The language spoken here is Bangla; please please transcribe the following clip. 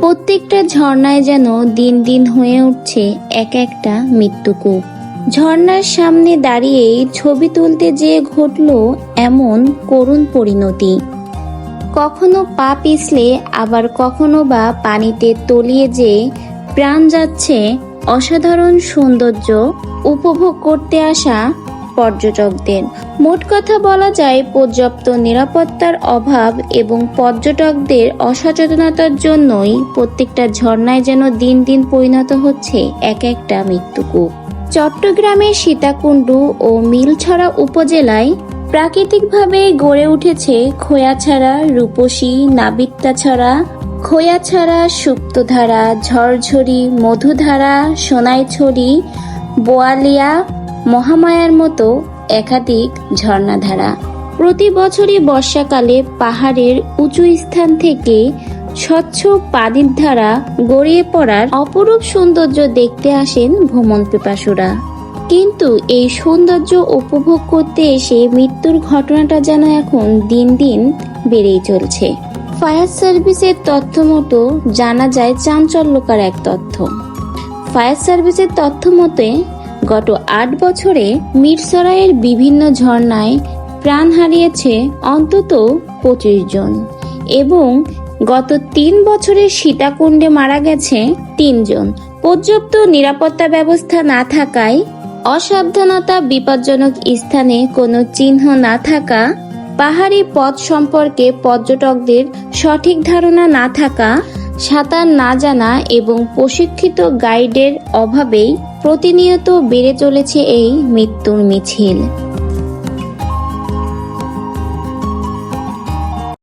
প্রত্যেকটা ঝর্ণায় যেন দিন দিন হয়ে উঠছে এক একটা মৃত্যুকূপ ঝর্ণার সামনে দাঁড়িয়ে ছবি তুলতে যেয়ে ঘটল এমন করুণ পরিণতি। কখনো পা পিছলে, আবার কখনো বা পানিতে তলিয়ে যে প্রাণ যাচ্ছে অসাধারণ সৌন্দর্য উপভোগ করতে আসা পর্যটকদের। মোট কথা বলা যায়, পর্যাপ্ত নিরাপত্তার অভাব এবং পর্যটকদের অসচেতনতার জন্যই প্রত্যেকটা ঝর্ণায় যেন দিন দিন পরিণত হচ্ছে এক একটা মৃত্যুকূপ। চট্টগ্রামের সীতাকুণ্ডু ও মিলছড়া উপজেলায় প্রাকৃতিকভাবে গড়ে উঠেছে খোয়াছাড়া, রূপসী নাবিত্যাছড়া খোয়াছাড়া, সুপ্তধারা, ঝরঝরি, মধুধারা, সোনাইছড়ি, বোয়ালিয়া মহামায়ার মতো একাধিক ঝর্ণাধারা। প্রতি বছরই বর্ষাকালে পাহাড়ের উঁচু স্থান থেকে স্বচ্ছ পানির ধারা গড়িয়ে পড়ার অপরূপ সৌন্দর্য দেখতে আসেন ভ্রমণ পিপাসুরা। কিন্তু এই সৌন্দর্য উপভোগ করতে এসে মৃত্যুর ঘটনাটা যেন এখন দিন দিন বেড়েই চলছে। ফায়ার সার্ভিসের তথ্য মতো জানা যায় চাঞ্চল্যকার এক তথ্য। ফায়ার সার্ভিসের তথ্য মতে গত আট বছরে মিরসরাইয়ের বিভিন্ন ঝর্ণায় প্রাণ হারিয়েছে অন্তত পঁচিশ জন এবং গত তিন বছরে সীতাকুণ্ডে মারা গেছে তিনজন পর্যাপ্ত নিরাপত্তা ব্যবস্থা না থাকায় অসাবধানতা বিপজ্জনক স্থানে কোনো চিহ্ন না থাকা, পাহাড়ি পথ সম্পর্কে পর্যটকদের সঠিক ধারণা না থাকা সাঁতার না জানা এবং প্রশিক্ষিত গাইডের অভাবেই প্রতিনিয়ত বেড়ে চলেছে এই মৃত্যুর মিছিল।